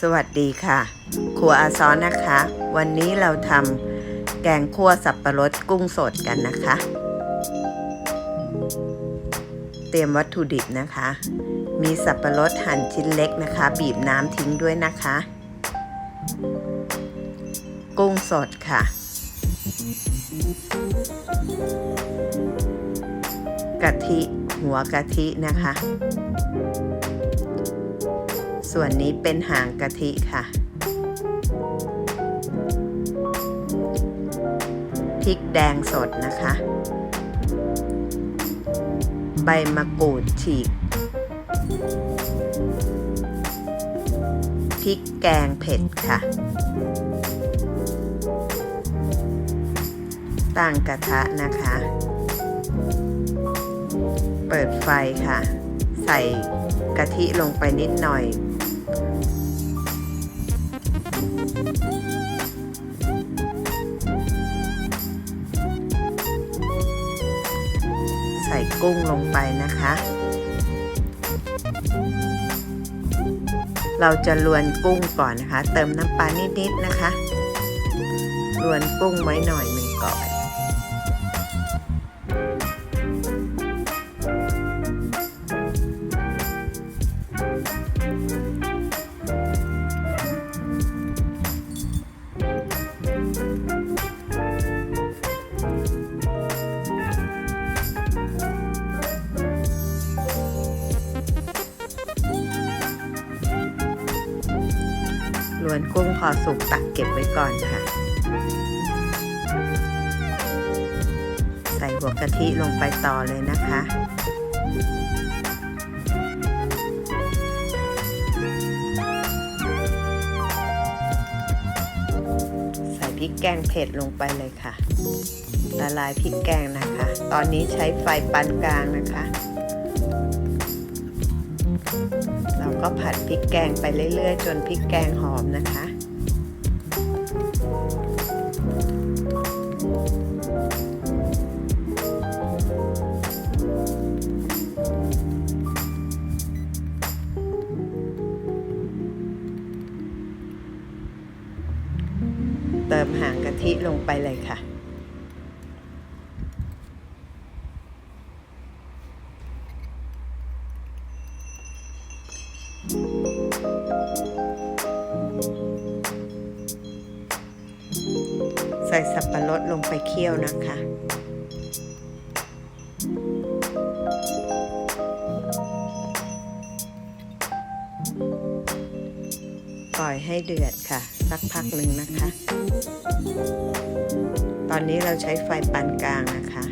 สวัสดีค่ะ ครัวอาซ้อนนะคะ วันนี้เราทำแกงคั่วสับปะรดกุ้งสดกันนะคะ เตรียมวัตถุดิบนะคะ มีสับปะรดหั่นชิ้นเล็กนะคะ บีบน้ำทิ้งด้วยนะคะ กุ้งสดค่ะ กะทิหัวกะทินะคะ ส่วนนี้เป็นหางกะทิค่ะ พริกแดงสดนะคะ ใบมะกรูดฉีก พริกแกงเผ็ดค่ะ ตั้งกระทะนะคะ เปิดไฟค่ะ ใส่กะทิลงไปนิดหน่อย กุ้งลงไปนะคะ เราจะลวนกุ้งก่อนนะคะ เติมน้ำปลานิดๆนะคะ ลวนกุ้งไว้หน่อยหนึ่งก่อน ลวนกุ้งพอสุกตักเก็บไว้ก่อนค่ะ ใส่หัวกะทิลงไปต่อเลยนะคะใส่พริกแกงเผ็ดลงไปเลยค่ะ ละลายพริกแกงนะคะ ตอนนี้ใช้ไฟปานกลางนะคะ เราก็ผัดพริกแกงไปเรื่อยๆ จนพริกแกงหอมนะคะเติมหางกะทิลงไปเลยค่ะ ส่สับปะรดลงไปเคี่ยวนะคะ ปล่อยให้เดือดค่ะ สักพักหนึ่งนะคะ ตอนนี้เราใช้ไฟปานกลางนะคะ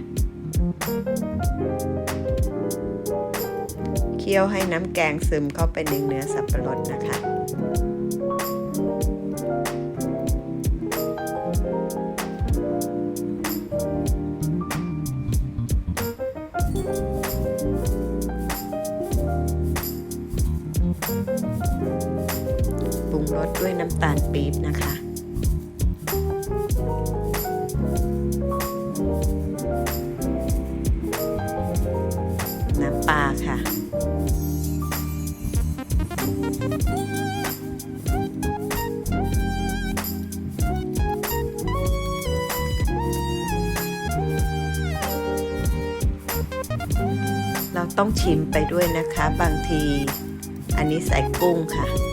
เคี่ยวให้น้ำแกงซึมเข้าไปในเนื้อสับปะรดนะคะ ปรุงรสด้วยน้ำตาลปี๊บนะคะ น้ำปลาค่ะ เราต้องชิมไปด้วยนะคะ บางที อันนี้ใส่กุ้งค่ะ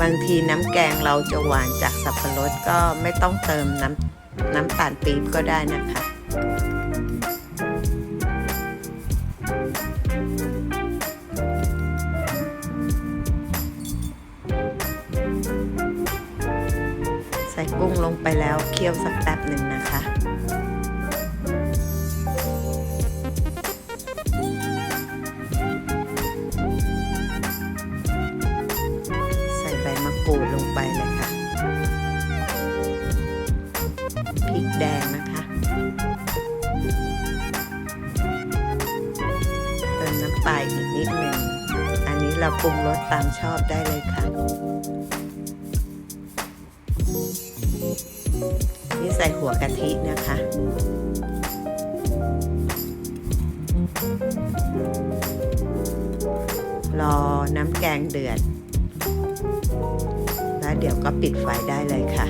บางทีน้ำแกงเราจะหวานจากสับปะรดก็ไม่ต้องเติมน้ำน้ำตาลปี๊บก็ได้นะคะใส่กุ้งลงไปแล้วเคี่ยวสักแป๊บหนึ่งนะคะ แดงนะคะ เติมน้ำปลาอีกนิดหนึ่ง อันนี้เราปรุงรสตามชอบได้เลยค่ะ นี่ใส่หัวกะทินะคะรอน้ำแกงเดือด แล้วเดี๋ยวก็ปิดไฟได้เลยค่ะ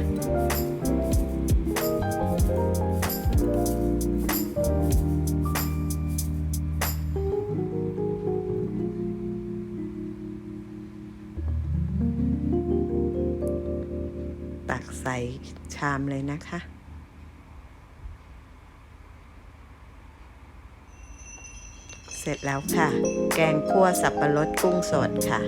ตักใส่ชามเลยนะคะ เสร็จแล้วค่ะ แกงคั่วสับปะรดกุ้งสดค่ะ